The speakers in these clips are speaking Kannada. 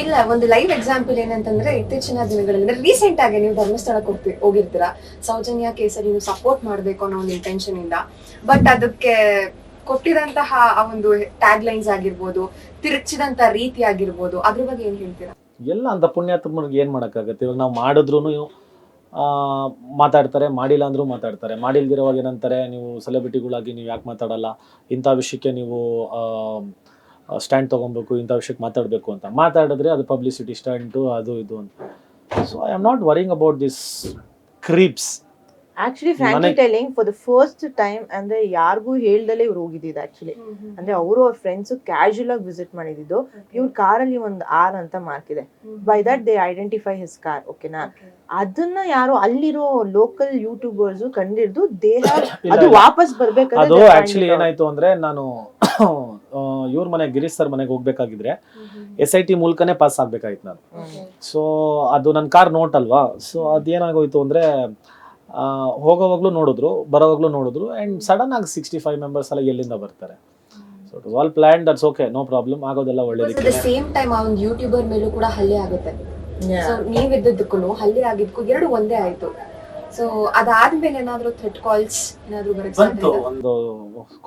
ಇಲ್ಲ, ಒಂದು ಲೈವ್ ಎಕ್ಸಾಂಪಲ್ ಏನಂತಂದ್ರೆ ಇತ್ತೀಚಿನ ದಿನಗಳಲ್ಲಿ, ಅಂದ್ರೆ ರೀಸೆಂಟ್ ಆಗಿ ನೀವು ಧರ್ಮಸ್ಥಳಕ್ಕೆ ಹೋಗ್ತಿ, ಹೋಗಿರ್ತೀರಾ? ಸೌಜನ್ಯ ಕೇಸರಿ ನೀವು ಸಪೋರ್ಟ್ ಮಾಡ್ಬೇಕು ಅನ್ನೋ ಒಂದು ಇಂಟೆನ್ಷನ್ ಇಂದ. ಬಟ್ ಅದಕ್ಕೆ ಕೊಟ್ಟಿದಂತಹ ಆ ಒಂದು ಟ್ಯಾಗ್ ಲೈನ್ಸ್ ಆಗಿರ್ಬೋದು, ತಿರುಚಿದಂತ ರೀತಿ ಆಗಿರ್ಬೋದು, ಅದ್ರ ಬಗ್ಗೆ ಏನ್ ಹೇಳ್ತೀರಾ? ಎಲ್ಲ ಅಂತ ಪುಣ್ಯಾತ್ಮರಿಗೆ ಏನು ಮಾಡಕ್ಕಾಗತ್ತೆ? ಇವಾಗ ನಾವು ಮಾಡಿದ್ರು ಮಾತಾಡ್ತಾರೆ, ಮಾಡಿಲ್ಲ ಅಂದ್ರೂ ಮಾತಾಡ್ತಾರೆ. ಮಾಡಿಲ್ದಿರೋವಾಗ ಏನಂತಾರೆ, ನೀವು ಸೆಲೆಬ್ರಿಟಿಗಳಾಗಿ ನೀವು ಯಾಕೆ ಮಾತಾಡಲ್ಲ? ಇಂಥ ವಿಷಯಕ್ಕೆ ನೀವು ಸ್ಟ್ಯಾಂಡ್ ತೊಗೊಬೇಕು, ಇಂಥ ವಿಷಯಕ್ಕೆ ಮಾತಾಡಬೇಕು ಅಂತ. ಮಾತಾಡಿದ್ರೆ ಅದು ಪಬ್ಲಿಸಿಟಿ ಸ್ಟ್ಯಾಂಡು ಅದು ಇದು ಅಂತ. So I am not worrying about this creeps actually frankly telling for the first time ಅಂದ್ರೆ ಯಾರಿಗೂ ಹೇಳ್ದಲ್ಲೇ ಇವ್ರು ಹೋಗಿದ್ದಿದ್ದು ಆಕ್ಚುಲಿ ಅಂದ್ರೆ ಅವರು ಅವ್ರ ಫ್ರೆಂಡ್ಸ್ ಕ್ಯಾಶುಯಲ್ ಆಗಿ ವಿಸಿಟ್ ಮಾಡಿದ್ದು ಇವ್ರ ಕಾರಲ್ಲಿ ಒಂದು ಆರ್ ಅಂತ ಮಾರ್ಕ್ ಇದೆ. By that they identify his car ಓಕೆನಾ ಅದನ್ನ ಯಾರು ಅಲ್ಲಿರೋ ಲೋಕಲ್ ಯೂಟ್ಯೂಬರ್ಸ್ ಕಂಡಿಡ್ದು ದೇಹ ಅದು. ವಾಪಸ್ ಬರ್ಬೇಕಾದ್ರೆ ಅದು ಆಕ್ಚುಲಿ ಏನಾಯ್ತು ಅಂದ್ರೆ ನಾನು ಇವ್ರ ಮನೆ ಗಿರೀಶ್ ಸರ್ ಮನೆಗೆ ಹೋಗ್ಬೇಕಾಗಿದ್ರೆ ಎಸ್ ಐ ಟಿ ಮೂಲಕನೇ ಪಾಸ್ ಆಗ್ಬೇಕಾಯ್ತು ನಾನು. ಸೊ ಅದು ನನ್ನ ಕಾರ್ ನೋಟ್ ಅಲ್ವಾ? ಸೊ ಅದೇನಾಗೋಯ್ತು ಅಂದರೆ ಹೋಗೋವಾಗ್ಲೂ ನೋಡಿದ್ರು ಬರೋವಾಗಲೂ ನೋಡಿದ್ರು ಆ್ಯಂಡ್ ಸಡನ್ ಆಗಿ ಸಿಕ್ಸ್ಟಿ ಫೈವ್ ಮೆಂಬರ್ಸ್ ಎಲ್ಲ ಎಲ್ಲಿಂದ ಬರ್ತಾರೆ? So it all plan that's okay no problem ಆಗೋದೆಲ್ಲ ಒಳ್ಳೇದಕ್ಕೆ ಸೇಮ್ ಟೈಮ್ ಆ ಒಂದು ಯೂಟ್ಯೂಬರ್ ಮೇಲೂ ಕೂಡ ಹಲ್ಲೆ ಆಗುತ್ತೆ. ಸೊ ನೀವಿದ್ದಕ್ಕೂ ಹಲ್ಲೆ ಆಗಿದ್ದಕ್ಕೂ ಎರಡು ಒಂದೇ ಆಯ್ತು. ಸೊ ಅದಾದ್ಮೇಲೆ ಏನಾದ್ರು ಥ್ರೆಟ್ ಕಾಲ್ಸ್ ಏನಾದ್ರು ಬರುತ್ತೆ ಬಂತು. ಒಂದು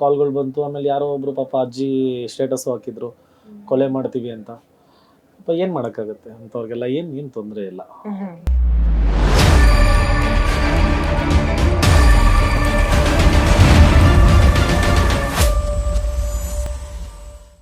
ಕಾಲ್ಗಳು ಬಂತು ಆಮೇಲೆ ಯಾರೋ ಒಬ್ರು ಪಾಪ ಅಜ್ಜಿ ಸ್ಟೇಟಸ್ ಹಾಕಿದ್ರು ಕೊಲೆ ಮಾಡ್ತೀವಿ ಅಂತ. ಪಾಪ ಏನು ಮಾಡೋಕ್ಕಾಗುತ್ತೆ? ಅಂಥವ್ರಿಗೆಲ್ಲ ಏನು ಏನು ತೊಂದರೆ ಇಲ್ಲ.